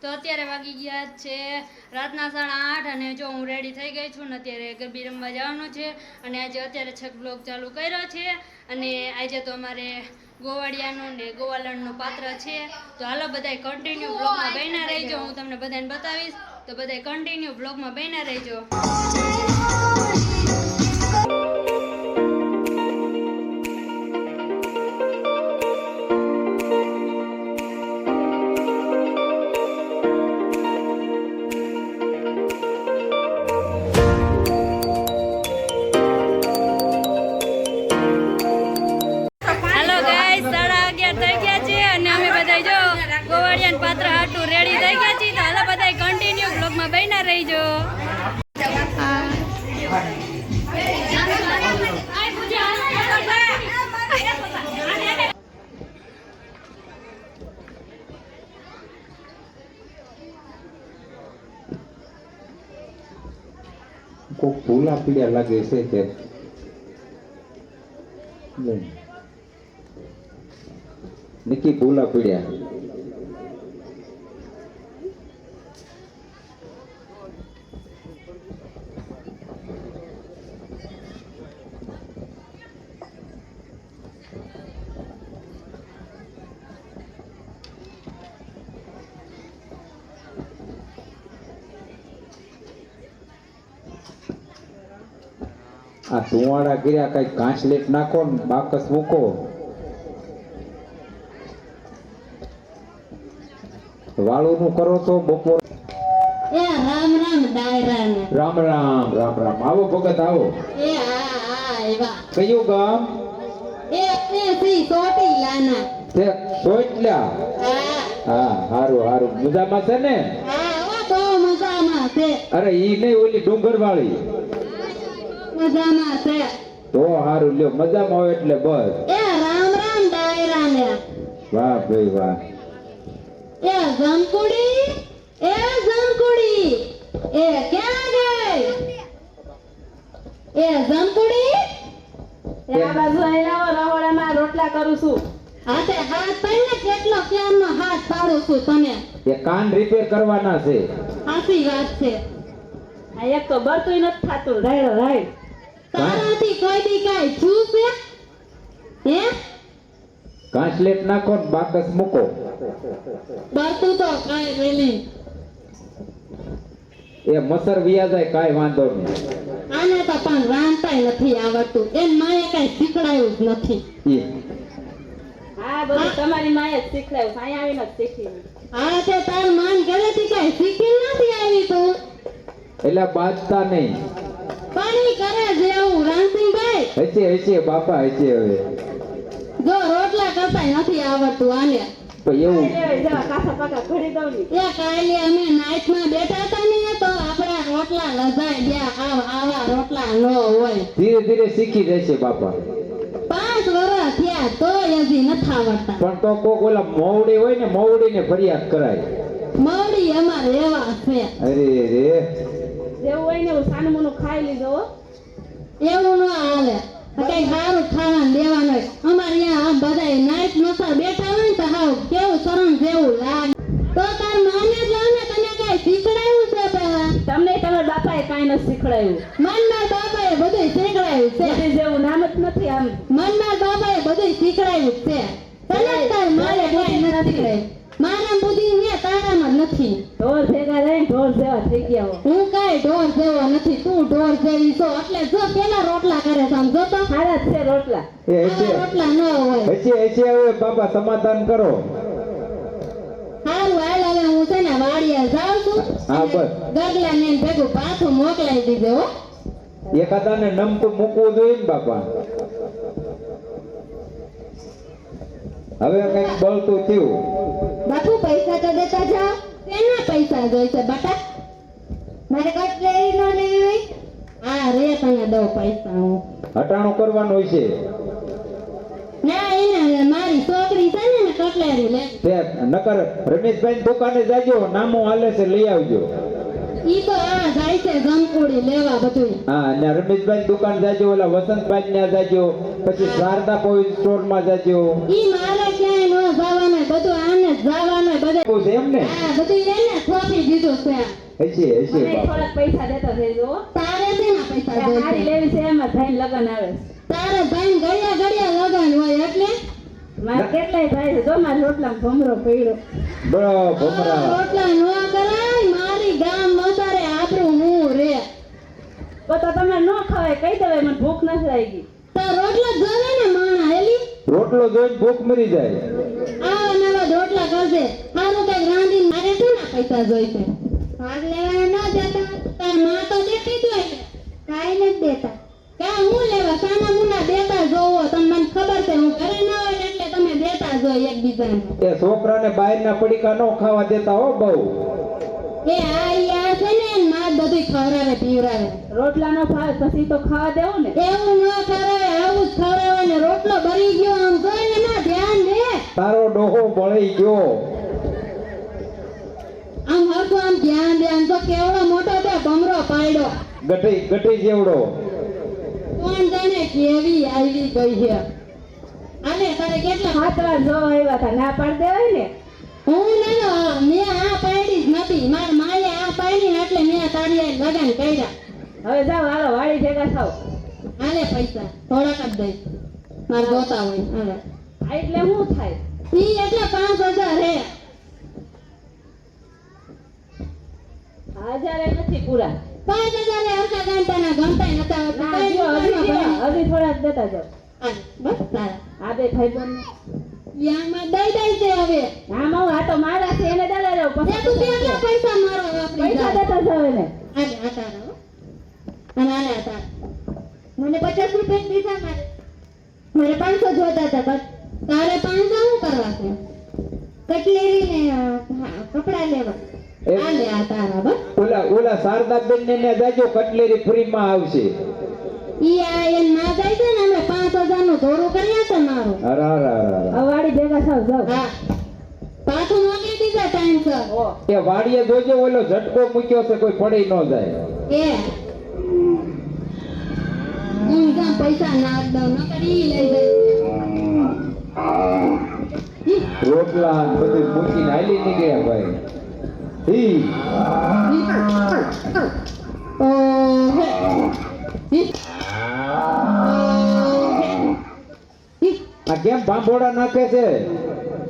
તો અત્યારે વાગી ગયા છે રાતના સાડા આઠ અને જો હું રેડી થઈ ગઈ છું ને અત્યારે ગરબી રમવા જવાનું છે અને આજે અત્યારે છક બ્લોગ ચાલુ કર્યો છે અને આજે તો અમારે ગોવાળિયાનું ને ગોવાલણનું પાત્ર છે. તો હાલો બધાય કન્ટિન્યુ બ્લોગમાં બન્યા રહીજો. હું તમને બધાને બતાવીશ. તો બધાય કન્ટિન્યુ બ્લોગમાં બન્યા રહીજો. કોક ભૂલા પીડ્યા લાગે છે કે નહીં. નિકી ભૂલા પીડ્યા આ ધુવાડા ગીર્યા કઈ કાંચલેટ નાખો ને બાકસ મૂકો. વાળું નું કરો તો બપોર રામ રામ રામ. રામ રામ રામ આવો ભગત આવો. કયું ગામ? સોટલા હા. હારું હારું. મજામાં છે ને? અરે ઈ નહીં ઓલી ડુંગર વાળી મજામાં છે? તો હારું લ્યો મજામાં હોય એટલે બસ. એ રામ રામ ડાયરાને વાહ ભાઈ વાહ. એ જમકુડી એ જમકુડી એ ક્યાં ગઈ? એ જમકુડી એ આ બાજુ અહીંયા આવો રહોડામાં રોટલા કરું છું. હાથે હાથ પાઈને કેટલો ક્યારનો હાથ પાડું છું તને? એ કાન રિપેર કરવાના છે. સાચી વાત છે. આ એક તો બરતુંય નથી થાતું. રાયડો રાયડ. તારાથી કોઈ દી કાંઈ થયું છે? હે? કાંચલેટ નાખો ને બાકસ મૂકો. બરતું તો કાંઈ વેલી એ મસર વિયા જાય કાંઈ વાંધો નહીં. આને તો પણ રાંધતાય નથી આવડતું. એમ માએ કાંઈ શીખડાયું જ નથી. હા બધું તમારી માએ જ શીખડાયું. અહીંયા આવીને જ શીખી હા તે તાર માન ઘરેથી કઈ શીખી નથી આવી તું. એટલે બાજતા નહીં. પાણી કરે જેવું રામસિંહભાઈ હચે હચે બાપા હચે હવે. જો રોટલા કરતા નથી આવડતું આને તો એવું. એ કાલે અમે નાઈટમાં બેઠા હતા ને તો આપણા રોટલા લજાઈ ગયા આવ આવા રોટલા ન હોય. ધીરે ધીરે શીખી જશે બાપા. પાંચ વર્ષ થયા તો હજી નથી આવડતા. પણ તો કોક ઓલા મોવડી હોય ને મોવડી ને ફરિયાદ કરાય. મોવડી અમારે એવા છે. અરે રે જેવું હોય ને એવું સાનું મોનું ખાઈ લીધો એવું ન હાલે. કઈ સારું ખાવાનું દેવાનું અમારે અહીંયા બધા નાઈટ નસા બેઠા હોય ને તો હાવ કેવું શરમ જેવું લાગે. તો તાર માને જ ને તને કઈ શીખડાયું છે પેલા? તમને તમારા બાપાએ કાંઈ ન શીખડાયું. મનના બાપાએ બધું શીખડાયું છે. બધું જેવું નામ જ નથી આમ. મનના બાપાએ બધું શીખડાયું છે. તને તાર મારે કઈ નથી શીખડાયું. મારા બુદ્ધિ ને તારામાં જ નથી. ઢોર ભેગા રહીને ઢોર જેવા થઈ ગયા હું ઢોર જેવો નથી. તું ઢોર જેવી છો. એટલે જો પેલા રોટલા કરે સમજો તો. સારા છે રોટલા. રોટલા ન હોય. હચે હચે હવે બાપા સમાધાન કરો. હારું હાલ હવે હું છે ને વાડીએ જાઉં છું. હા, બસ. ગગલા ને ભેગું પાછું મોકલાઈ દીધો હો. એકાદાને નમતું મૂકવું જોઈએ ને બાપા. હવે કંઈક બળતું થયું. બાપુ પૈસા તો દેતા જાઓ. તેના પૈસા જોઈશે બટા નો લેવી હોય. રે તને દઉં પૈસા હું. હટાણું કરવાનું હોય છે. ના એના મારી છોકરી છે ને કટલેરી લે. તે નકર રમેશભાઈ દુકાને જાજો નામું હાલે છે લઈ આવજો. ઈ તો આ જાય છે જમકુડી લેવા બધું હા રમેશભાઈ દુકાન જાજો ઓલા વસંતભાઈ ત્યાં જાજો પછી શારદા કોઈ સ્ટોરમાં જાજો. ઈ મારે ક્યાંય ન જવાનું બધું આને જવાનું બધું એમ ને હા બધું એને થોપી દીધું છે. હશે હશે થોડાક પૈસા દેતો જઈજો હો. તારે શેના પૈસા ત્યાં હારી લેવી છે એમાં ભાઈ લગન આવે તારે ભાઈ ઘડિયા ઘડિયા લગન હોય એટલે? મારે કેટલાય ભાઈ છે? જો મારા રોટલા ભમરો પડ્યો બરો ભમરા. રોટલા નો કરાય મારી ગામ મસારે આપણું હું રે. તો તો તમે ન ખવાય કહી દેવાય મને ભૂખ નથી લાગી. તો રોટલા જોવે ને માણા હેલી? રોટલો જોઈને ભૂખ મરી જાય. આવા નવા રોટલા કરજે. મારું કઈ રાંધીને મારે શું ના પૈસા જોઈશે? ભાગ લેવા ન દેતા તારમાં તો દેતી જ હોય કાંઈ નથી દેતા. ક્યાં હું લેવા? સાના મુના દેતા જોવો તમને મને ખબર છે હું ઘરે ન હોય એટલે તમે દેતા જો એકબીજાને. એ છોકરાને બહારના પડીકા ન ખાવા દેતા હો બહુ. એ આ યા છે ને માં બધું ખવરાવે પીવરાવે રોટલા નો ખાવ પછી તો ખાવા દેવું ને? એવું ન ખવરાવે આવું જ ખવરાવે ને રોટલો ભરી ગયો આમ જોઈને ના ધ્યાન દે. તારો ડોહો ભળી ગયો. હરખું આમ ધ્યાન દે તો કેવડો મોટો તો ભમરો પાડ્યો. ગઠી ગઠી જેવડો. કોણ જાણે કેવી આવી ગઈ છે? અને તારે કેટલા? હાથ વાર જો આવ્યા હતા ના પાડ દેવાય ને? હું નનો મેં આ પાડી જ નથી. માર માએ આ પાડી ને એટલે મેં તારી લગન કર્યા. હવે જાવ હાલો વાળી ભેગા થાવ હાલે પૈસા થોડાક જ દઈ. માર જોતા હોય હાલે એટલે શું થાય? ઈ એટલે પાંચ હજાર હે હજારે નથી પૂરા. પાંચ હજાર હે હરખા ગાંઠાના ગમતા નતા હજી થોડા? દેતા જાવ બસ તારા. આ બે ભાઈ બંધ યામાં દઈ દઈ દે હવે. આમાં આ તો મારા છે એને દાદા જાવ પછી તું કેટલા પૈસા મારો પૈસા દેતા જાવ એને. આજે આ તારા અને આ તારા. મને પચાસ રૂપિયા જ દીધા મારે. મારે પાંચસો જોતા હતા બસ. તારે પાંચસો શું કરવા છે? કટલેરી ને કપડાં લેવા. ઓલા ઓલા શારદાબેન ને જાજો કટલેરી ફ્રી માં આવશે. ઈ આ એન ના જાય છે ને અમે પાંચ હજારનું ધોરું કરી છે મારું. અરે અરે અરે અરે. વાડી ભેગા થાવ જાવ હા. પાછું મોકલી દીધા ટાઈમ સર. એ વાડીએ જોજો ઓલો ઝટકો મૂક્યો છે કોઈ પડી ન જાય. એ. હું ગામ પૈસા દઉં ન કરી લઈ જાય. રોટલા બધું મૂકીને હાલી નીકળ્યા ભાઈ. આ કેમ ભાંભોડા નાખે છે?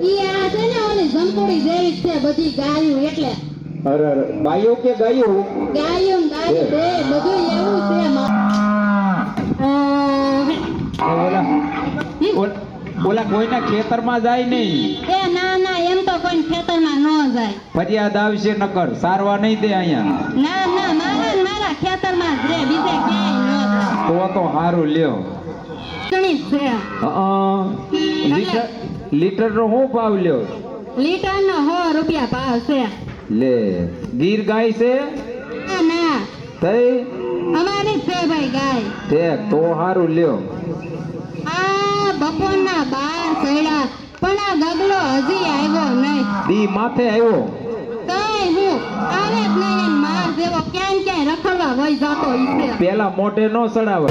ઈ આ છે ને ઓલી જંપુડી જેવી જ છે બધી ગાયું એટલે અરે અરે બાયું કે ગાયું? ગાયું ગાયું બે બધું એવું છે મા- ઓલા ઓલા- ઓલા કોઈના ખેતરમાં જાય નહીં. ખેતરમાં ન જાય. ફરિયાદ આવશે નકર. સારવા નહીં દે અહીંયા. ના ના મારા ને મારા ખેતરમાં જ રે બીજે ક્યાંય ન જાય. તો તો સારું લ્યો. ઘણી છે. અ, લીટર નો શું ભાવ લ્યો? લીટરનો સો રૂપિયા ભાવ છે. લે ગીર ગાય છે? ના ના. તઈ? અમારી છે ભાઈ ગાય. ઠેક તો સારું લ્યો. આ બપોરના બાર સડ્યા પણ આ ગગલો હજી આવ્યો નહીં. દી માથે આવ્યો. કઈ હું આવે જ નહીં માર જેવો ક્યાંય ક્યાંય રખડવા વહી જતો ઈ છે. પેલા મોઢે નો સડાવે